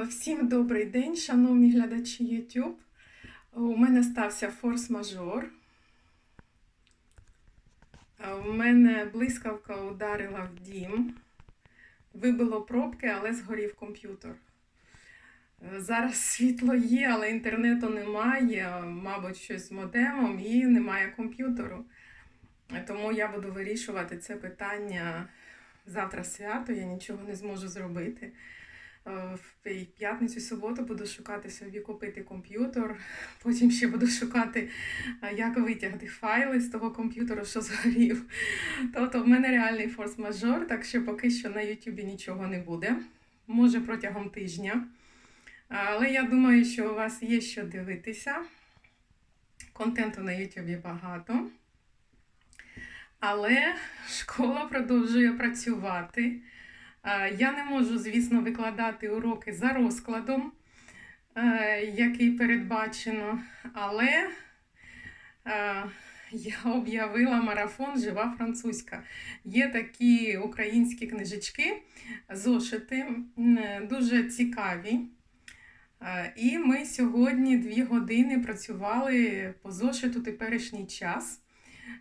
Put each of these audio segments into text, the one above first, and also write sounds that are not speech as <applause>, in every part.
Е, Всім добрий день, шановні глядачі YouTube. У мене стався форс-мажор. Е, У мене блискавка ударила в дім. Вибило пробки, але згорів комп'ютер. Е, Зараз світло є, але інтернету немає, мабуть, щось з модемом і немає комп'ютеру. Тому я буду вирішувати це питання завтра свято, я нічого не зможу зробити. Е, В п'ятницю, суботу буду шукати собі купити комп'ютер. <laughs> Потім ще буду шукати, е, як витягти файли з того комп'ютеру, що <laughs> згорів. Тобто в мене реальний форс-мажор, так що поки що на Ютубі нічого не буде. Може протягом тижня. Але я думаю, що у вас є що дивитися. Контенту на Ютубі багато. Але <laughs> школа продовжує працювати. Я не можу, звісно, викладати уроки за розкладом, е, який передбачено, але е, я <laughs> об'явила марафон Жива французька. Є такі українські книжечки, зошити, дуже цікаві. Е, І ми сьогодні дві години працювали по зошиту теперішній час.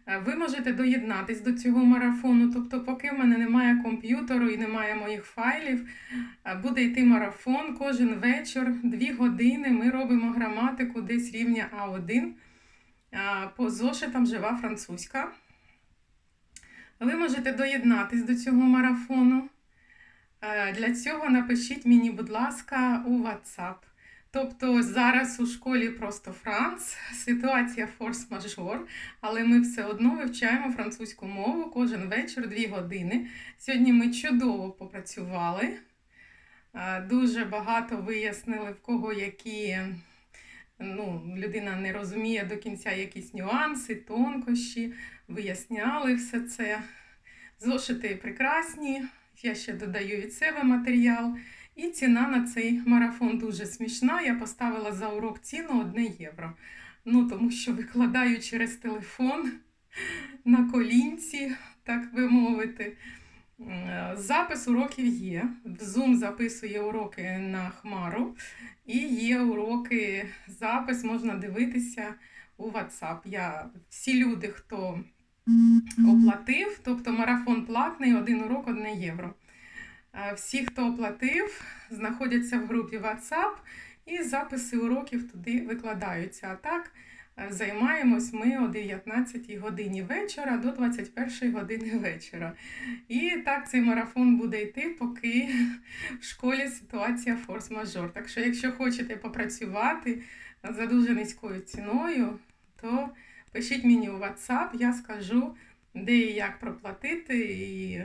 Е, Ви можете доєднатись до цього марафону. Тобто, поки в мене немає комп'ютеру і немає моїх файлів, е, буде йти марафон кожен вечір, дві години. Ми робимо граматику десь рівня А1 е, по зошитам жива французька. Ви можете доєднатись до цього марафону. Для цього напишіть мені, будь ласка, у WhatsApp. Тобто зараз у школі просто Франц, ситуація форс-мажор, але ми все одно вивчаємо французьку мову кожен вечір дві години. Сьогодні ми чудово попрацювали, дуже багато вияснили, в кого які ну, людина не розуміє до кінця якісь нюанси, тонкощі, виясняли все це. Зошити прекрасні, я ще додаю від себе матеріал. І ціна на цей марафон дуже смішна. Я поставила за урок ціну 1 євро. Ну, тому що викладаю через телефон на колінці, так би мовити. Запис уроків є. В Zoom записує уроки на хмару, і є уроки, запис можна дивитися у WhatsApp. Я, всі люди, хто оплатив, тобто марафон платний, один урок 1 євро. Е, Всі, хто оплатив, знаходяться в групі WhatsApp і записи уроків туди викладаються. А так е, займаємось ми о 19 годині вечора до 21 години вечора. І так цей марафон буде йти, поки в школі ситуація форс-мажор. Так що, якщо хочете попрацювати за дуже низькою ціною, то пишіть мені у WhatsApp, я скажу, де і як проплатити. І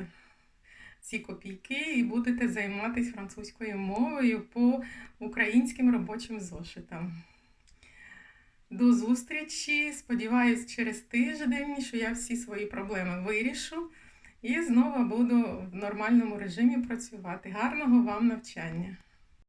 ці копійки і будете займатися французькою мовою по українським робочим зошитам. До зустрічі! Сподіваюсь, через тиждень, що я всі свої проблеми вирішу і знову буду в нормальному режимі працювати. Гарного вам навчання!